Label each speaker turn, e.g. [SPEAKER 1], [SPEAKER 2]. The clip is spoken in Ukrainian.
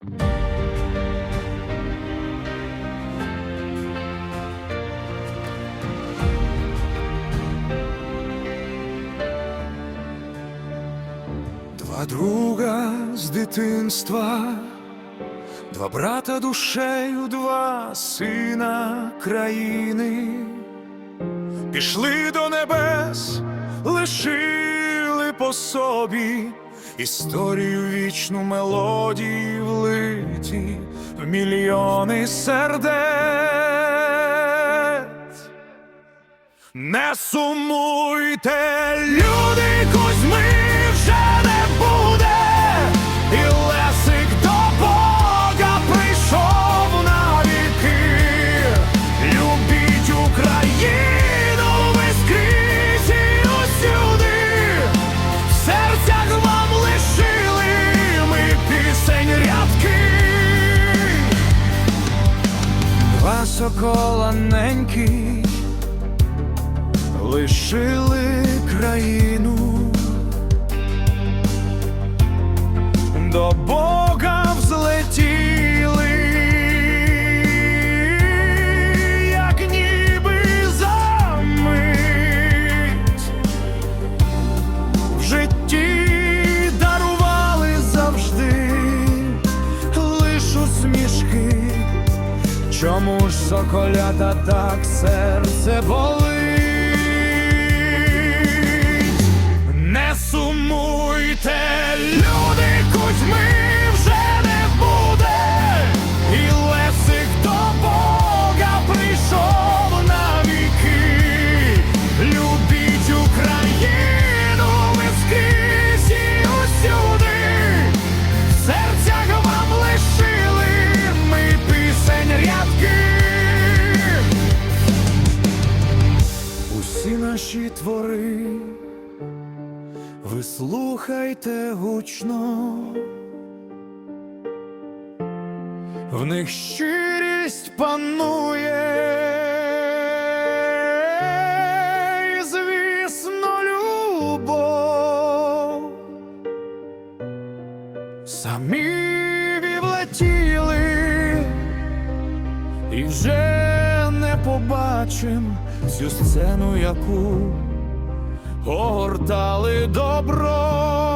[SPEAKER 1] Два друга з дитинства, два брата душею, два сина країни, пішли до небес, лишили по собі історію вічну мелодії влиті в мільйони сердець. Не сумуйте, люди, Два сокола лишили країну, до Чому ж соколята так серце болить? Твори, ви слухайте гучно, в них щирість панує, звісно, любов. Самі влетіли і вже не побачим цю сцену, яку огортали добро.